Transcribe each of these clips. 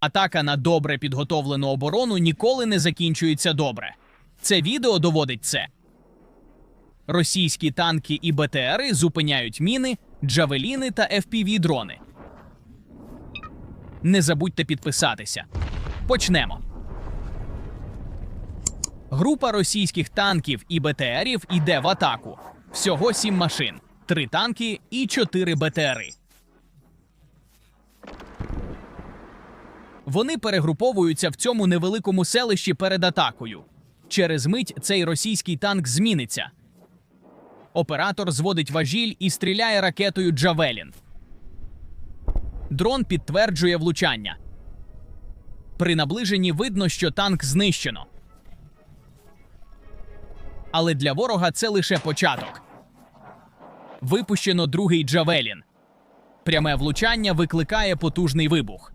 Атака на добре підготовлену оборону ніколи не закінчується добре. Це відео доводить це. Російські танки і БТРи зупиняють міни, джавеліни та FPV-дрони. Не забудьте підписатися. Почнемо. Група російських танків і БТРів йде в атаку. Всього сім машин, три танки і чотири БТРи. Вони перегруповуються в цьому невеликому селищі перед атакою. Через мить цей російський танк зміниться. Оператор зводить важіль і стріляє ракетою Джавелін. Дрон підтверджує влучання. При наближенні видно, що танк знищено. Але для ворога це лише початок. Випущено другий Джавелін. Пряме влучання викликає потужний вибух.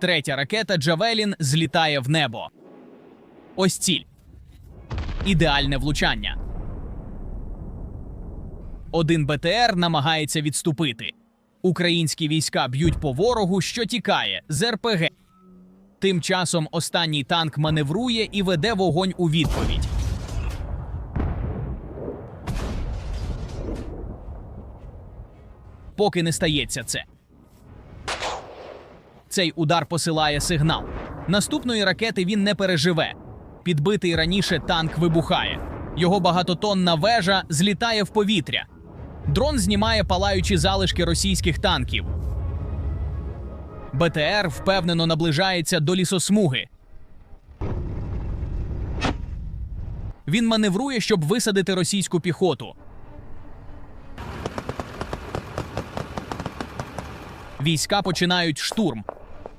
Третя ракета Джавелін злітає в небо. Ось ціль. Ідеальне влучання. Один БТР намагається відступити. Українські війська б'ють по ворогу, що тікає з РПГ. Тим часом останній танк маневрує і веде вогонь у відповідь. Поки не стається це. Цей удар посилає сигнал. Наступної ракети він не переживе. Підбитий раніше танк вибухає. Його багатотонна вежа злітає в повітря. Дрон знімає палаючі залишки російських танків. БТР впевнено наближається до лісосмуги. Він маневрує, щоб висадити російську піхоту. Війська починають штурм.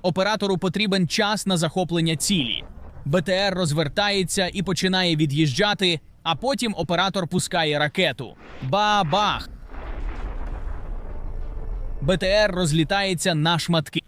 Оператору потрібен час на захоплення цілі. БТР розвертається і починає від'їжджати, а потім оператор пускає ракету. Ба-бах! БТР розлітається на шматки.